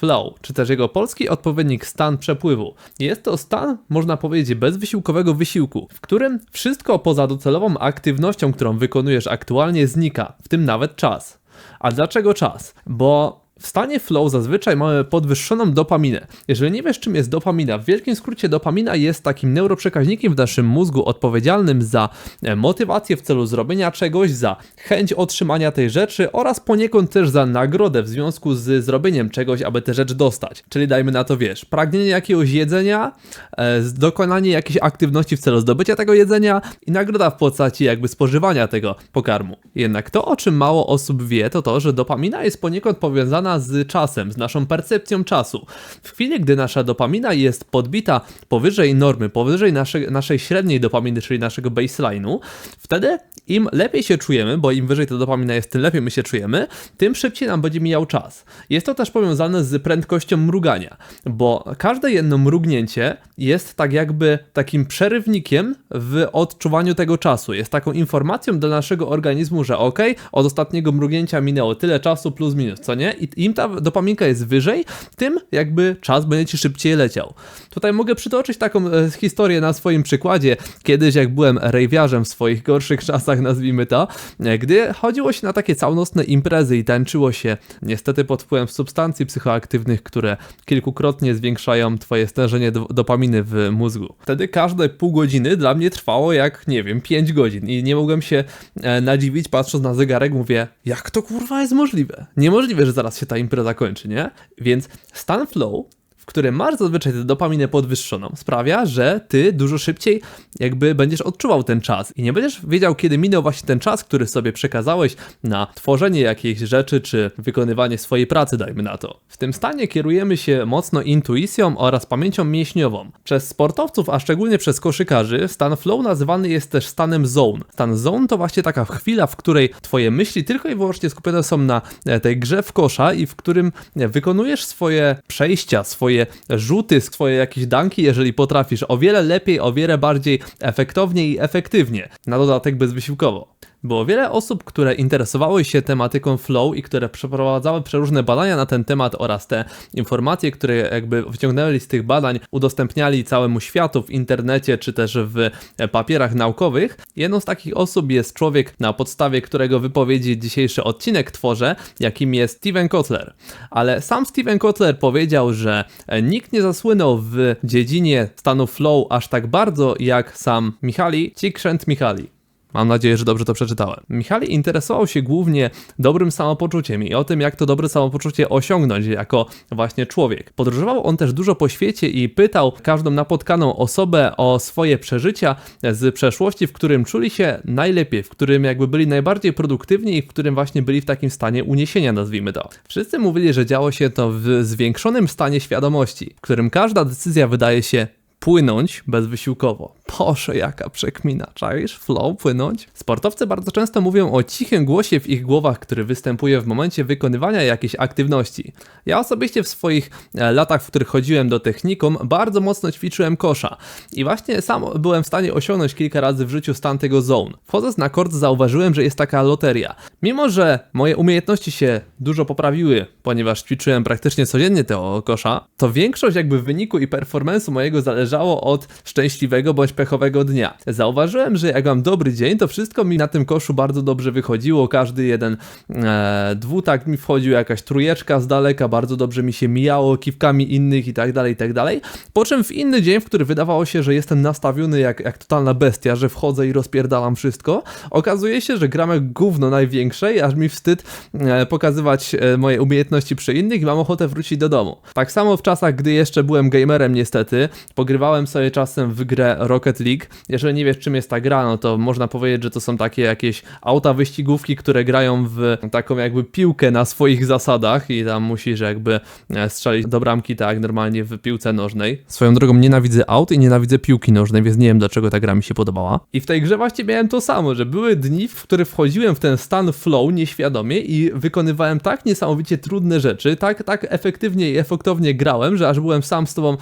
flow, czy też jego polski odpowiednik stan przepływu. Jest to stan, można powiedzieć, bezwysiłkowego wysiłku, w którym wszystko poza docelową aktywnością, którą wykonujesz aktualnie znika, w tym nawet czas. A dlaczego czas? Bo w stanie flow zazwyczaj mamy podwyższoną dopaminę. Jeżeli nie wiesz, czym jest dopamina, w wielkim skrócie dopamina jest takim neuroprzekaźnikiem w naszym mózgu odpowiedzialnym za e, motywację w celu zrobienia czegoś, za chęć otrzymania tej rzeczy oraz poniekąd też za nagrodę w związku z zrobieniem czegoś, aby tę rzecz dostać. Czyli dajmy na to, wiesz, pragnienie jakiegoś jedzenia, e, dokonanie jakiejś aktywności w celu zdobycia tego jedzenia i nagroda w postaci jakby spożywania tego pokarmu. Jednak to, o czym mało osób wie, to to, że dopamina jest poniekąd powiązana z czasem, z naszą percepcją czasu. W chwili, gdy nasza dopamina jest podbita powyżej normy, powyżej naszej, naszej średniej dopaminy, czyli naszego baseline'u, wtedy im lepiej się czujemy, bo im wyżej ta dopamina jest, tym lepiej my się czujemy, tym szybciej nam będzie mijał czas. Jest to też powiązane z prędkością mrugania, bo każde jedno mrugnięcie jest tak jakby takim przerywnikiem w odczuwaniu tego czasu. Jest taką informacją dla naszego organizmu, że ok, od ostatniego mrugnięcia minęło tyle czasu plus minus, co nie? I im ta dopaminka jest wyżej, tym jakby czas będzie ci szybciej leciał. Tutaj mogę przytoczyć taką e, historię na swoim przykładzie. Kiedyś jak byłem rejwiarzem w swoich gorszych czasach, nazwijmy to, e, gdy chodziło się na takie całonocne imprezy i tańczyło się niestety pod wpływem substancji psychoaktywnych, które kilkukrotnie zwiększają twoje stężenie do, dopaminy w mózgu. Wtedy każde pół godziny dla mnie trwało jak, nie wiem, 5 godzin i nie mogłem się e, nadziwić patrząc na zegarek, mówię, jak to kurwa jest możliwe? Niemożliwe, że zaraz się ta impreza kończy, nie? Więc stan flow które masz zazwyczaj tę dopaminę podwyższoną, sprawia, że ty dużo szybciej jakby będziesz odczuwał ten czas i nie będziesz wiedział, kiedy minął właśnie ten czas, który sobie przekazałeś na tworzenie jakiejś rzeczy, czy wykonywanie swojej pracy, dajmy na to. W tym stanie kierujemy się mocno intuicją oraz pamięcią mięśniową. Przez sportowców, a szczególnie przez koszykarzy, stan flow nazywany jest też stanem zone. Stan zone to właśnie taka chwila, w której twoje myśli tylko i wyłącznie skupione są na e, tej grze w kosza i w którym e, wykonujesz swoje przejścia, swoje swoje rzuty, swoje jakieś danki, jeżeli potrafisz o wiele lepiej, o wiele bardziej efektownie i efektywnie. Na dodatek bezwysiłkowo. Było wiele osób, które interesowały się tematyką flow i które przeprowadzały przeróżne badania na ten temat oraz te informacje, które jakby wyciągnęli z tych badań, udostępniali całemu światu w internecie czy też w papierach naukowych. Jedną z takich osób jest człowiek, na podstawie którego wypowiedzi dzisiejszy odcinek tworzę, jakim jest Steven Kotler. Ale sam Steven Kotler powiedział, że nikt nie zasłynął w dziedzinie stanu flow aż tak bardzo jak sam Michali Csikszentmihalyi. Mam nadzieję, że dobrze to przeczytałem. Michali interesował się głównie dobrym samopoczuciem i o tym, jak to dobre samopoczucie osiągnąć jako właśnie człowiek. Podróżował on też dużo po świecie i pytał każdą napotkaną osobę o swoje przeżycia z przeszłości, w którym czuli się najlepiej, w którym jakby byli najbardziej produktywni i w którym właśnie byli w takim stanie uniesienia, nazwijmy to. Wszyscy mówili, że działo się to w zwiększonym stanie świadomości, w którym każda decyzja wydaje się płynąć bezwysiłkowo. Boże, jaka przekmina, czaisz? Flow, płynąć? Sportowcy bardzo często mówią o cichym głosie w ich głowach, który występuje w momencie wykonywania jakiejś aktywności. Ja osobiście w swoich e, latach, w których chodziłem do technikum, bardzo mocno ćwiczyłem kosza. I właśnie sam byłem w stanie osiągnąć kilka razy w życiu stan tego zone. Wchodząc na kort zauważyłem, że jest taka loteria. Mimo, że moje umiejętności się dużo poprawiły, ponieważ ćwiczyłem praktycznie codziennie tego kosza, to większość jakby wyniku i performance'u mojego zależy zależało od szczęśliwego bądź pechowego dnia. Zauważyłem, że jak mam dobry dzień, to wszystko mi na tym koszu bardzo dobrze wychodziło. Każdy jeden e, dwutak mi wchodził, jakaś trujeczka z daleka, bardzo dobrze mi się mijało kiwkami innych i tak dalej, i tak dalej. Po czym w inny dzień, w który wydawało się, że jestem nastawiony jak, jak totalna bestia, że wchodzę i rozpierdalam wszystko, okazuje się, że gram jak gówno największe i aż mi wstyd e, pokazywać e, moje umiejętności przy innych i mam ochotę wrócić do domu. Tak samo w czasach, gdy jeszcze byłem gamerem niestety, pogrywałem grywałem sobie czasem w grę Rocket League. Jeżeli nie wiesz czym jest ta gra, no to można powiedzieć, że to są takie jakieś auta wyścigówki, które grają w taką jakby piłkę na swoich zasadach i tam musisz jakby e, strzelić do bramki tak normalnie w piłce nożnej. Swoją drogą nienawidzę aut i nienawidzę piłki nożnej, więc nie wiem dlaczego ta gra mi się podobała. I w tej grze właśnie miałem to samo, że były dni, w których wchodziłem w ten stan flow nieświadomie i wykonywałem tak niesamowicie trudne rzeczy, tak, tak efektywnie i efektownie grałem, że aż byłem sam z tobą,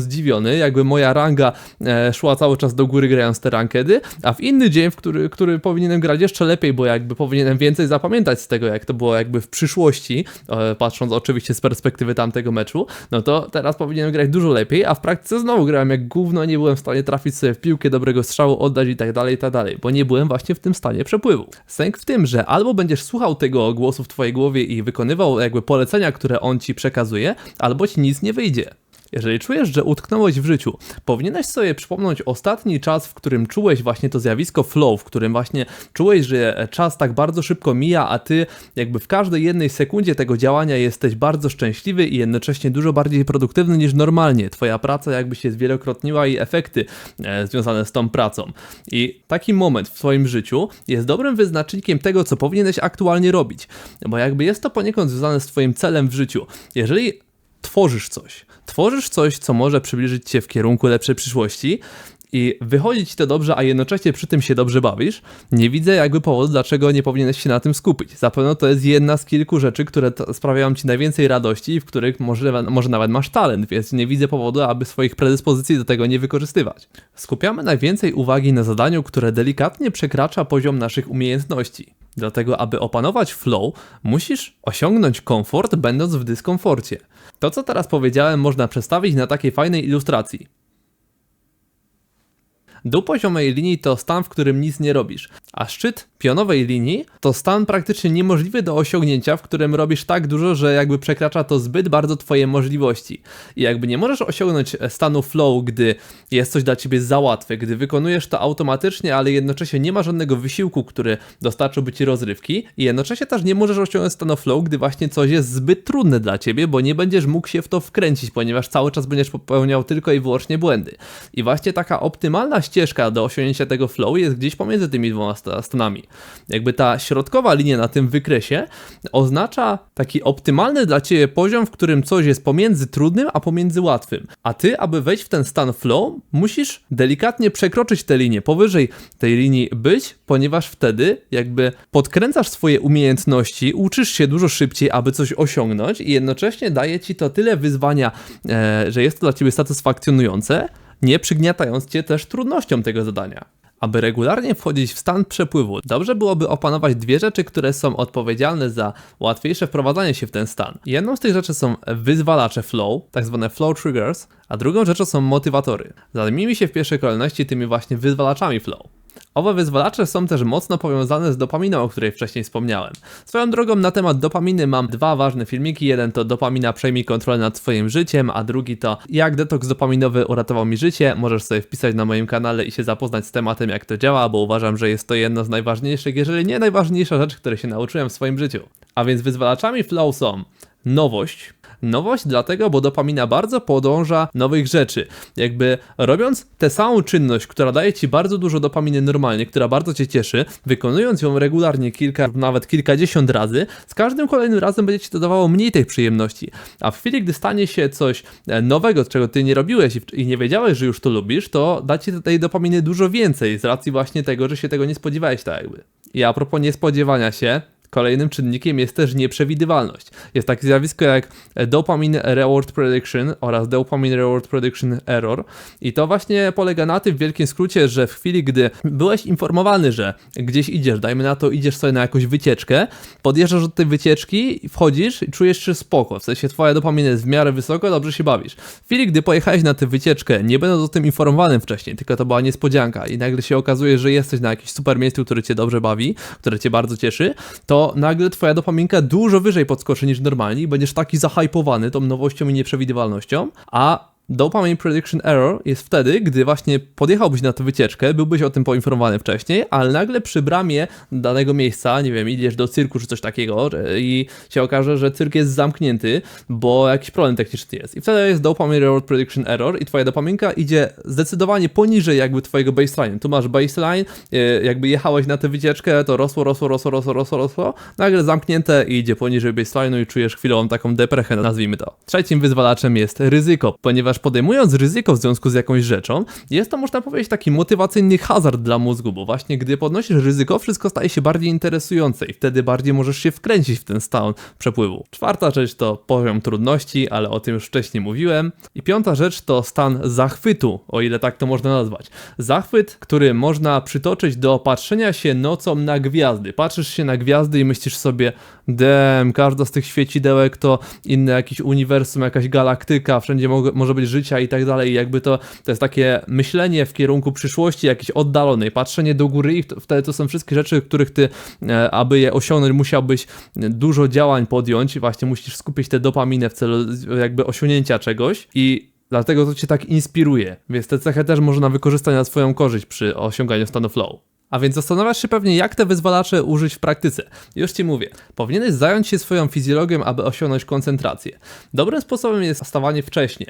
zdziwiony, jak jakby moja ranga e, szła cały czas do góry grając te rankedy, a w inny dzień, w który, który powinienem grać jeszcze lepiej, bo jakby powinienem więcej zapamiętać z tego, jak to było jakby w przyszłości, e, patrząc oczywiście z perspektywy tamtego meczu, no to teraz powinienem grać dużo lepiej, a w praktyce znowu grałem jak gówno, nie byłem w stanie trafić sobie w piłkę, dobrego strzału oddać i tak dalej, i tak dalej, bo nie byłem właśnie w tym stanie przepływu. Sęk w tym, że albo będziesz słuchał tego głosu w twojej głowie i wykonywał jakby polecenia, które on ci przekazuje, albo ci nic nie wyjdzie. Jeżeli czujesz, że utknąłeś w życiu, powinieneś sobie przypomnieć ostatni czas, w którym czułeś właśnie to zjawisko flow, w którym właśnie czułeś, że czas tak bardzo szybko mija, a ty jakby w każdej jednej sekundzie tego działania jesteś bardzo szczęśliwy i jednocześnie dużo bardziej produktywny niż normalnie. Twoja praca jakby się zwielokrotniła i efekty e, związane z tą pracą. I taki moment w swoim życiu jest dobrym wyznacznikiem tego, co powinieneś aktualnie robić, bo jakby jest to poniekąd związane z twoim celem w życiu. Jeżeli tworzysz coś, tworzysz coś, co może przybliżyć cię w kierunku lepszej przyszłości i wychodzi ci to dobrze, a jednocześnie przy tym się dobrze bawisz, nie widzę jakby powodu, dlaczego nie powinieneś się na tym skupić. Zapewne to jest jedna z kilku rzeczy, które sprawiają ci najwięcej radości i w których może, może nawet masz talent, więc nie widzę powodu, aby swoich predyspozycji do tego nie wykorzystywać. Skupiamy najwięcej uwagi na zadaniu, które delikatnie przekracza poziom naszych umiejętności. Dlatego, aby opanować flow, musisz osiągnąć komfort, będąc w dyskomforcie. To, co teraz powiedziałem, można przedstawić na takiej fajnej ilustracji. Dół poziomej linii to stan, w którym nic nie robisz, a szczyt pionowej linii to stan praktycznie niemożliwy do osiągnięcia, w którym robisz tak dużo, że jakby przekracza to zbyt bardzo twoje możliwości. I jakby nie możesz osiągnąć stanu flow, gdy jest coś dla ciebie za łatwe, gdy wykonujesz to automatycznie, ale jednocześnie nie ma żadnego wysiłku, który dostarczyłby ci rozrywki i jednocześnie też nie możesz osiągnąć stanu flow, gdy właśnie coś jest zbyt trudne dla ciebie, bo nie będziesz mógł się w to wkręcić, ponieważ cały czas będziesz popełniał tylko i wyłącznie błędy. I właśnie taka optymalna ścieżka do osiągnięcia tego flow jest gdzieś pomiędzy tymi dwoma stanami. Jakby ta środkowa linia na tym wykresie oznacza taki optymalny dla ciebie poziom, w którym coś jest pomiędzy trudnym, a pomiędzy łatwym. A ty, aby wejść w ten stan flow, musisz delikatnie przekroczyć tę linię, powyżej tej linii być, ponieważ wtedy jakby podkręcasz swoje umiejętności, uczysz się dużo szybciej, aby coś osiągnąć i jednocześnie daje ci to tyle wyzwania, e, że jest to dla ciebie satysfakcjonujące, nie przygniatając cię też trudnością tego zadania. Aby regularnie wchodzić w stan przepływu, dobrze byłoby opanować dwie rzeczy, które są odpowiedzialne za łatwiejsze wprowadzanie się w ten stan. Jedną z tych rzeczy są wyzwalacze flow, tak zwane flow triggers, a drugą rzeczą są motywatory. Zajmijmy się w pierwszej kolejności tymi właśnie wyzwalaczami flow. Owe wyzwalacze są też mocno powiązane z dopaminą, o której wcześniej wspomniałem. Swoją drogą na temat dopaminy mam dwa ważne filmiki. Jeden to dopamina przejmij kontrolę nad swoim życiem, a drugi to jak detoks dopaminowy uratował mi życie. Możesz sobie wpisać na moim kanale i się zapoznać z tematem jak to działa, bo uważam, że jest to jedno z najważniejszych, jeżeli nie najważniejsza rzecz, której się nauczyłem w swoim życiu. A więc wyzwalaczami flow są nowość, Nowość dlatego, bo dopamina bardzo podąża nowych rzeczy. Jakby robiąc tę samą czynność, która daje ci bardzo dużo dopaminy normalnie, która bardzo cię cieszy, wykonując ją regularnie kilka, nawet kilkadziesiąt razy, z każdym kolejnym razem będzie ci dodawało mniej tej przyjemności. A w chwili, gdy stanie się coś e, nowego, czego ty nie robiłeś i nie wiedziałeś, że już to lubisz, to da ci tej dopaminy dużo więcej z racji właśnie tego, że się tego nie spodziewałeś tak jakby. I a propos niespodziewania się, Kolejnym czynnikiem jest też nieprzewidywalność. Jest takie zjawisko jak dopamine reward prediction oraz dopamine reward prediction error i to właśnie polega na tym w wielkim skrócie, że w chwili, gdy byłeś informowany, że gdzieś idziesz, dajmy na to, idziesz sobie na jakąś wycieczkę, podjeżdżasz od tej wycieczki, wchodzisz i czujesz się spoko, w sensie twoja dopamina jest w miarę wysoko, dobrze się bawisz. W chwili, gdy pojechałeś na tę wycieczkę, nie będąc o tym informowanym wcześniej, tylko to była niespodzianka i nagle się okazuje, że jesteś na jakimś super miejscu, które cię dobrze bawi, które cię bardzo cieszy, to to nagle twoja dopaminka dużo wyżej podskoczy niż normalnie i będziesz taki zahypowany tą nowością i nieprzewidywalnością, a Dopamine Prediction Error jest wtedy, gdy właśnie podjechałbyś na tę wycieczkę, byłbyś o tym poinformowany wcześniej, ale nagle przy bramie danego miejsca, nie wiem, idziesz do cyrku czy coś takiego i się okaże, że cyrk jest zamknięty, bo jakiś problem techniczny jest. I wtedy jest Dopamine Reward Prediction Error i twoja dopaminka idzie zdecydowanie poniżej jakby twojego baseline. Tu masz baseline, e, jakby jechałeś na tę wycieczkę, to rosło, rosło, rosło, rosło, rosło, rosło, nagle zamknięte i idzie poniżej baseline'u i czujesz chwilową taką deprechę, nazwijmy to. Trzecim wyzwalaczem jest ryzyko, ponieważ ponieważ podejmując ryzyko w związku z jakąś rzeczą, jest to można powiedzieć taki motywacyjny hazard dla mózgu, bo właśnie gdy podnosisz ryzyko, wszystko staje się bardziej interesujące i wtedy bardziej możesz się wkręcić w ten stan przepływu. Czwarta rzecz to poziom trudności, ale o tym już wcześniej mówiłem. I piąta rzecz to stan zachwytu, o ile tak to można nazwać. Zachwyt, który można przytoczyć do patrzenia się nocą na gwiazdy. Patrzysz się na gwiazdy i myślisz sobie, dem, każda z tych świecidełek to inne jakieś uniwersum, jakaś galaktyka, wszędzie mo może być życia i tak dalej. Jakby to, to jest takie myślenie w kierunku przyszłości, jakiejś oddalonej, patrzenie do góry i wtedy to są wszystkie rzeczy, których ty, e, aby je osiągnąć, musiałbyś dużo działań podjąć. Właśnie musisz skupić tę dopaminę w celu jakby osiągnięcia czegoś i Dlatego to cię tak inspiruje, więc tę cechę też można wykorzystać na swoją korzyść przy osiąganiu stanu flow. A więc zastanawiasz się pewnie, jak te wyzwalacze użyć w praktyce. Już ci mówię, powinieneś zająć się swoją fizjologią, aby osiągnąć koncentrację. Dobrym sposobem jest wstawanie wcześnie,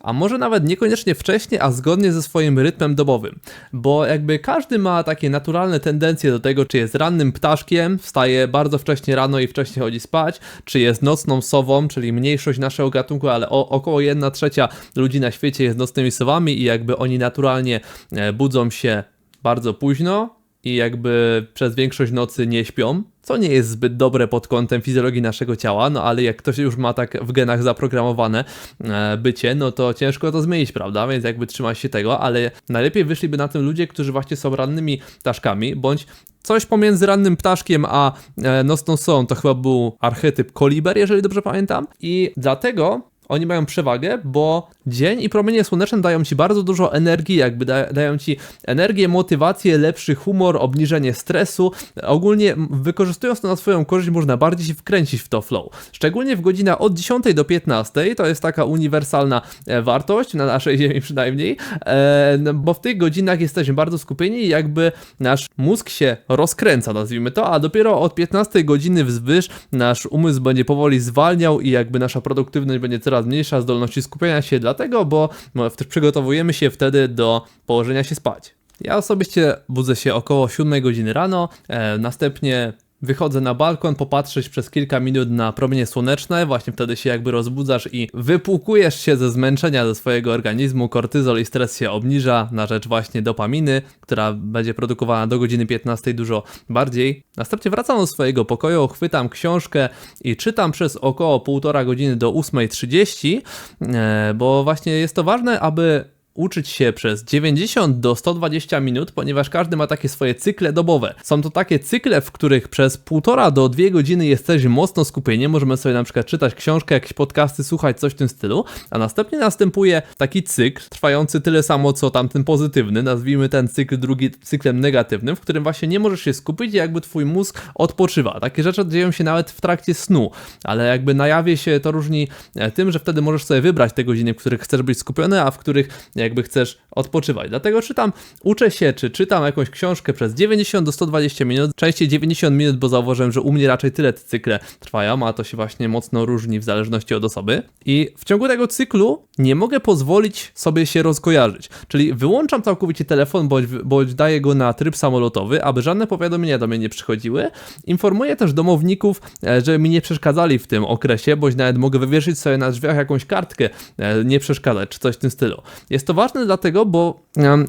a może nawet niekoniecznie wcześnie, a zgodnie ze swoim rytmem dobowym, bo jakby każdy ma takie naturalne tendencje do tego, czy jest rannym ptaszkiem, wstaje bardzo wcześnie rano i wcześnie chodzi spać, czy jest nocną sową, czyli mniejszość naszego gatunku, ale o, około 1 trzecia ludzi na świecie jest nocnymi sowami i jakby oni naturalnie e, budzą się bardzo późno, i jakby przez większość nocy nie śpią, co nie jest zbyt dobre pod kątem fizjologii naszego ciała, no ale jak ktoś już ma tak w genach zaprogramowane e, bycie, no to ciężko to zmienić, prawda? Więc jakby trzymać się tego, ale najlepiej wyszliby na tym ludzie, którzy właśnie są rannymi ptaszkami, bądź coś pomiędzy rannym ptaszkiem a e, nocną są, to chyba był archetyp koliber, jeżeli dobrze pamiętam. I dlatego oni mają przewagę, bo dzień i promienie słoneczne dają ci bardzo dużo energii, jakby da, dają ci energię, motywację, lepszy humor, obniżenie stresu. Ogólnie wykorzystując to na swoją korzyść, można bardziej się wkręcić w to flow. Szczególnie w godzinach od 10 do 15, to jest taka uniwersalna e, wartość, na naszej ziemi przynajmniej, e, no, bo w tych godzinach jesteśmy bardzo skupieni i jakby nasz mózg się rozkręca, nazwijmy to, a dopiero od 15 godziny wzwyż nasz umysł będzie powoli zwalniał i jakby nasza produktywność będzie coraz mniejsza zdolności skupienia się, dlatego, bo przygotowujemy się wtedy do położenia się spać. Ja osobiście budzę się około 7 godziny rano, e, następnie Wychodzę na balkon, popatrzeć przez kilka minut na promienie słoneczne, właśnie wtedy się jakby rozbudzasz i wypłukujesz się ze zmęczenia ze swojego organizmu, kortyzol i stres się obniża na rzecz właśnie dopaminy, która będzie produkowana do godziny 15 dużo bardziej. Następnie wracam do swojego pokoju, chwytam książkę i czytam przez około półtora godziny do 8.30, e, bo właśnie jest to ważne, aby uczyć się przez 90 do 120 minut, ponieważ każdy ma takie swoje cykle dobowe. Są to takie cykle, w których przez półtora do dwie godziny jesteś mocno skupieni. Możemy sobie na przykład czytać książkę, jakieś podcasty, słuchać coś w tym stylu, a następnie następuje taki cykl trwający tyle samo co tamten pozytywny, nazwijmy ten cykl drugi cyklem negatywnym, w którym właśnie nie możesz się skupić i jakby twój mózg odpoczywa. Takie rzeczy dzieją się nawet w trakcie snu, ale jakby na jawie się to różni e, tym, że wtedy możesz sobie wybrać te godziny, w których chcesz być skupiony, a w których jakby chcesz odpoczywać. Dlatego czytam, uczę się, czy czytam jakąś książkę przez 90 do 120 minut, częściej 90 minut, bo zauważyłem, że u mnie raczej tyle te cykle trwają, a to się właśnie mocno różni w zależności od osoby. I w ciągu tego cyklu nie mogę pozwolić sobie się rozkojarzyć, czyli wyłączam całkowicie telefon, bądź, bądź daję go na tryb samolotowy, aby żadne powiadomienia do mnie nie przychodziły. Informuję też domowników, e, że mi nie przeszkadzali w tym okresie, bądź nawet mogę wywieszyć sobie na drzwiach jakąś kartkę, e, nie przeszkadzać, czy coś w tym stylu. Jest to to ważne dlatego, bo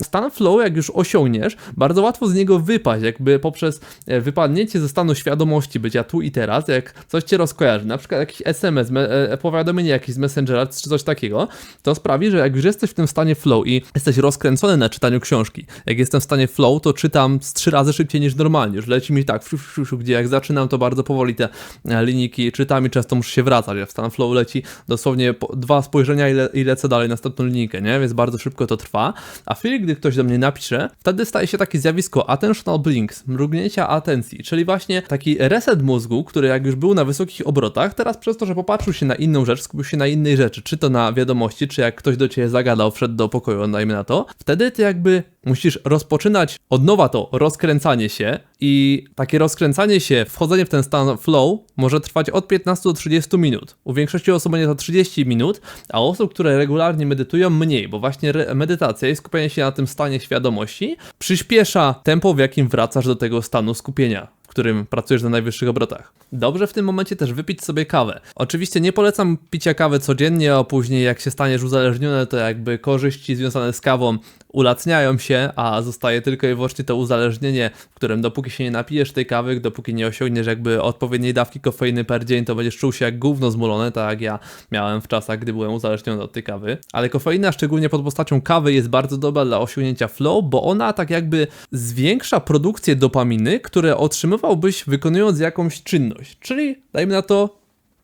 stan flow, jak już osiągniesz, bardzo łatwo z niego wypaść, jakby poprzez e, wypadnięcie ze stanu świadomości bycia tu i teraz, jak coś cię rozkojarzy, na przykład jakiś SMS, e, e, powiadomienie jakieś z Messengera czy coś takiego, to sprawi, że jak już jesteś w tym stanie flow i jesteś rozkręcony na czytaniu książki, jak jestem w stanie flow, to czytam z trzy razy szybciej niż normalnie, już leci mi tak, fiu, fiu, gdzie jak zaczynam, to bardzo powoli te linijki czytam i często muszę się wracać, jak w stan flow leci dosłownie dwa spojrzenia i, le, i lecę dalej następną linijkę, nie? Więc bardzo szybko to trwa, a w chwili, gdy ktoś do mnie napisze, wtedy staje się takie zjawisko attentional blinks, mrugnięcia atencji, czyli właśnie taki reset mózgu, który jak już był na wysokich obrotach, teraz przez to, że popatrzył się na inną rzecz, skupił się na innej rzeczy, czy to na wiadomości, czy jak ktoś do ciebie zagadał, wszedł do pokoju, dajmy na to, wtedy ty jakby musisz rozpoczynać od nowa to rozkręcanie się i takie rozkręcanie się, wchodzenie w ten stan flow może trwać od 15 do 30 minut. U większości osób będzie to 30 minut, a osób, które regularnie medytują mniej, bo właśnie medytacja i skupienie się na tym stanie świadomości przyspiesza tempo, w jakim wracasz do tego stanu skupienia w którym pracujesz na najwyższych obrotach. Dobrze w tym momencie też wypić sobie kawę. Oczywiście nie polecam picia kawy codziennie, a później jak się staniesz uzależniony, to jakby korzyści związane z kawą ulacniają się, a zostaje tylko i wyłącznie to uzależnienie, w którym dopóki się nie napijesz tej kawy, dopóki nie osiągniesz jakby odpowiedniej dawki kofeiny per dzień, to będziesz czuł się jak gówno zmulone, tak jak ja miałem w czasach, gdy byłem uzależniony od tej kawy. Ale kofeina, szczególnie pod postacią kawy, jest bardzo dobra dla osiągnięcia flow, bo ona tak jakby zwiększa produkcję dopaminy, które otrzymywałbyś wykonując jakąś czynność. Czyli, dajmy na to,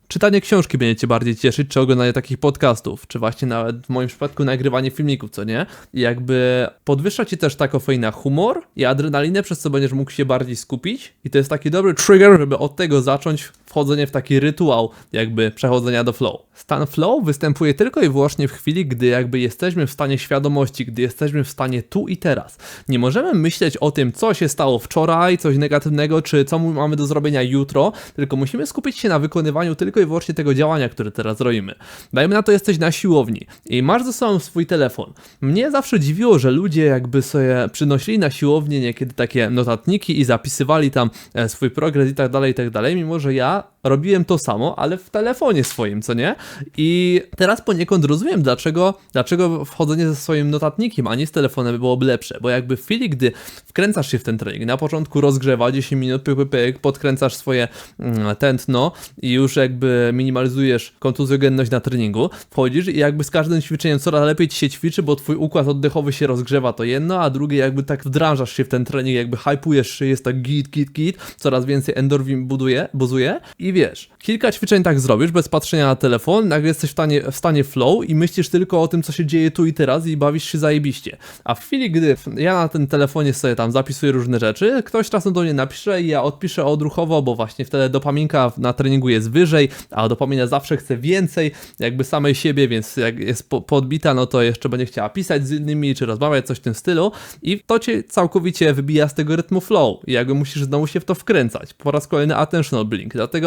czytanie książki będzie cię bardziej cieszyć, czy oglądanie takich podcastów, czy właśnie nawet w moim przypadku nagrywanie filmików, co nie? I jakby podwyższa ci też ta kofeina humor i adrenalinę, przez co będziesz mógł się bardziej skupić i to jest taki dobry trigger, żeby od tego zacząć wchodzenie w taki rytuał jakby przechodzenia do flow. Stan flow występuje tylko i wyłącznie w chwili, gdy jakby jesteśmy w stanie świadomości, gdy jesteśmy w stanie tu i teraz. Nie możemy myśleć o tym, co się stało wczoraj, coś negatywnego, czy co mamy do zrobienia jutro, tylko musimy skupić się na wykonywaniu tylko i wyłącznie tego działania, które teraz robimy. Dajmy na to, jesteś na siłowni i masz ze sobą swój telefon. Mnie zawsze dziwiło, że ludzie jakby sobie przynosili na siłownię niekiedy takie notatniki i zapisywali tam e, swój progres i tak dalej, i tak dalej, mimo że ja robiłem to samo, ale w telefonie swoim, co nie? I teraz poniekąd rozumiem, dlaczego, dlaczego wchodzenie ze swoim notatnikiem, a nie z telefonem byłoby lepsze, bo jakby w chwili, gdy wkręcasz się w ten trening, na początku rozgrzewa 10 minut, pyk, pyk, pyk, podkręcasz swoje mm, tętno i już jakby minimalizujesz kontuzjogenność na treningu, wchodzisz i jakby z każdym ćwiczeniem coraz lepiej ci się ćwiczy, bo twój układ oddechowy się rozgrzewa, to jedno, a drugie jakby tak wdrażasz się w ten trening, jakby hypujesz się, jest tak git, git, git, coraz więcej endorfin buduje, buzuje i wiesz, kilka ćwiczeń tak zrobisz bez patrzenia na telefon, nagle jesteś w stanie, w stanie flow i myślisz tylko o tym, co się dzieje tu i teraz i bawisz się zajebiście. A w chwili, gdy ja na tym telefonie sobie tam zapisuję różne rzeczy, ktoś czasem do mnie napisze i ja odpiszę odruchowo, bo właśnie wtedy dopaminka na treningu jest wyżej, a dopamina zawsze chce więcej, jakby samej siebie, więc jak jest po, podbita, no to jeszcze będzie chciała pisać z innymi, czy rozmawiać, coś w tym stylu i to cię całkowicie wybija z tego rytmu flow i jakby musisz znowu się w to wkręcać. Po raz kolejny attentional blink, dlatego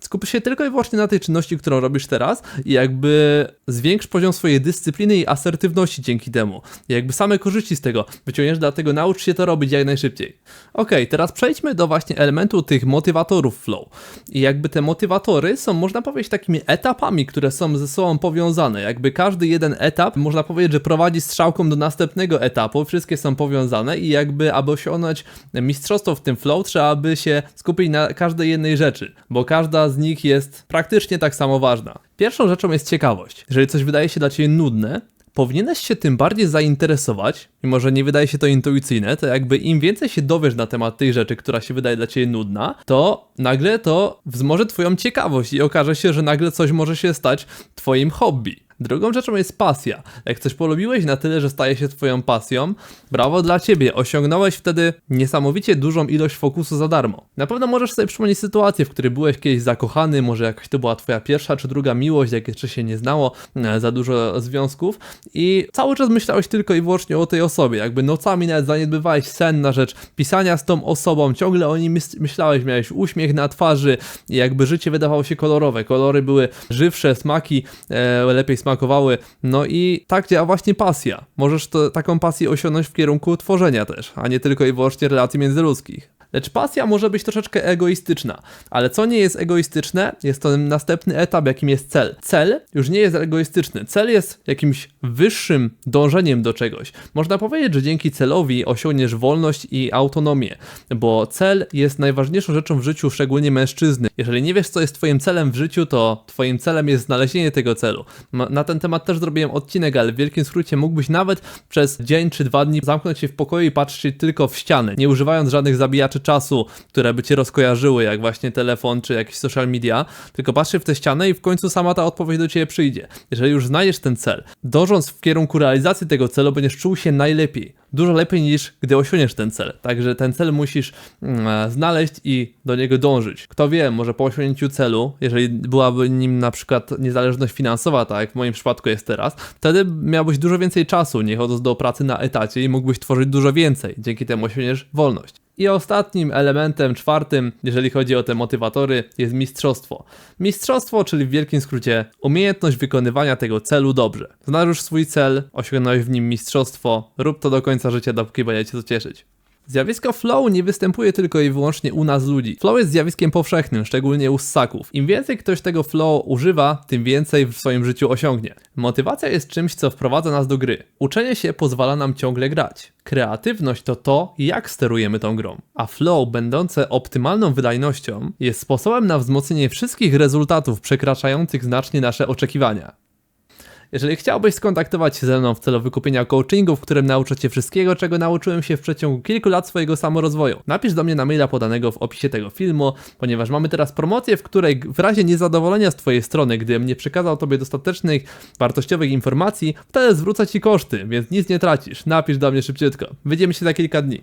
skup się tylko i wyłącznie na tej czynności, którą robisz teraz i jakby zwiększ poziom swojej dyscypliny i asertywności dzięki temu. I jakby same korzyści z tego wyciągniesz, dlatego naucz się to robić jak najszybciej. Ok, teraz przejdźmy do właśnie elementu tych motywatorów flow. I jakby te motywatory są, można powiedzieć, takimi etapami, które są ze sobą powiązane. Jakby każdy jeden etap, można powiedzieć, że prowadzi strzałką do następnego etapu, wszystkie są powiązane i jakby, aby osiągnąć mistrzostwo w tym flow, trzeba by się skupić na każdej jednej rzeczy, bo każda z nich jest praktycznie tak samo ważna. Pierwszą rzeczą jest ciekawość. Jeżeli coś wydaje się dla Ciebie nudne, powinieneś się tym bardziej zainteresować, mimo że nie wydaje się to intuicyjne, to jakby im więcej się dowiesz na temat tej rzeczy, która się wydaje dla ciebie nudna, to nagle to wzmoże twoją ciekawość i okaże się, że nagle coś może się stać twoim hobby. Drugą rzeczą jest pasja. Jak coś polubiłeś na tyle, że staje się twoją pasją, brawo dla ciebie, osiągnąłeś wtedy niesamowicie dużą ilość fokusu za darmo. Na pewno możesz sobie przypomnieć sytuację, w której byłeś kiedyś zakochany, może jakaś to była twoja pierwsza czy druga miłość, jak jeszcze się nie znało, e, za dużo związków. I cały czas myślałeś tylko i wyłącznie o tej osobie, jakby nocami nawet zaniedbywałeś sen na rzecz pisania z tą osobą, ciągle o nim myślałeś, miałeś uśmiech na twarzy. Jakby życie wydawało się kolorowe, kolory były żywsze, smaki e, lepiej smakowały, no i tak działa właśnie pasja. Możesz to, taką pasję osiągnąć w kierunku tworzenia też, a nie tylko i wyłącznie relacji międzyludzkich. Lecz pasja może być troszeczkę egoistyczna. Ale co nie jest egoistyczne, jest to następny etap, jakim jest cel. Cel już nie jest egoistyczny. Cel jest jakimś wyższym dążeniem do czegoś. Można powiedzieć, że dzięki celowi osiągniesz wolność i autonomię, bo cel jest najważniejszą rzeczą w życiu, szczególnie mężczyzny. Jeżeli nie wiesz, co jest twoim celem w życiu, to twoim celem jest znalezienie tego celu. Na ten temat też zrobiłem odcinek, ale w wielkim skrócie mógłbyś nawet przez dzień czy dwa dni zamknąć się w pokoju i patrzeć tylko w ściany, nie używając żadnych zabijaczy odtwarzacze czasu, które by cię rozkojarzyły, jak właśnie telefon czy jakieś social media, tylko patrzysz w tę ścianę i w końcu sama ta odpowiedź do ciebie przyjdzie. Jeżeli już znajdziesz ten cel, dążąc w kierunku realizacji tego celu, będziesz czuł się najlepiej. Dużo lepiej niż gdy osiągniesz ten cel. Także ten cel musisz mm, e, znaleźć i do niego dążyć. Kto wie, może po osiągnięciu celu, jeżeli byłaby nim na przykład niezależność finansowa, tak jak w moim przypadku jest teraz, wtedy miałbyś dużo więcej czasu, nie chodząc do pracy na etacie i mógłbyś tworzyć dużo więcej. Dzięki temu osiągniesz wolność. I ostatnim elementem, czwartym, jeżeli chodzi o te motywatory, jest mistrzostwo. Mistrzostwo, czyli w wielkim skrócie umiejętność wykonywania tego celu dobrze. Znasz już swój cel, osiągnąłeś w nim mistrzostwo, rób to do końca życia, dopóki będziecie to cieszyć. Zjawisko flow nie występuje tylko i wyłącznie u nas ludzi. Flow jest zjawiskiem powszechnym, szczególnie u ssaków. Im więcej ktoś tego flow używa, tym więcej w swoim życiu osiągnie. Motywacja jest czymś, co wprowadza nas do gry. Uczenie się pozwala nam ciągle grać. Kreatywność to to, jak sterujemy tą grą. A flow, będące optymalną wydajnością, jest sposobem na wzmocnienie wszystkich rezultatów przekraczających znacznie nasze oczekiwania. Jeżeli chciałbyś skontaktować się ze mną w celu wykupienia coachingu, w którym nauczę Cię wszystkiego, czego nauczyłem się w przeciągu kilku lat swojego samorozwoju, napisz do mnie na maila podanego w opisie tego filmu, ponieważ mamy teraz promocję, w której w razie niezadowolenia z Twojej strony, gdybym nie przekazał Tobie dostatecznych, wartościowych informacji, wtedy zwrócę Ci koszty, więc nic nie tracisz. Napisz do mnie szybciutko. Wyjdziemy się za kilka dni.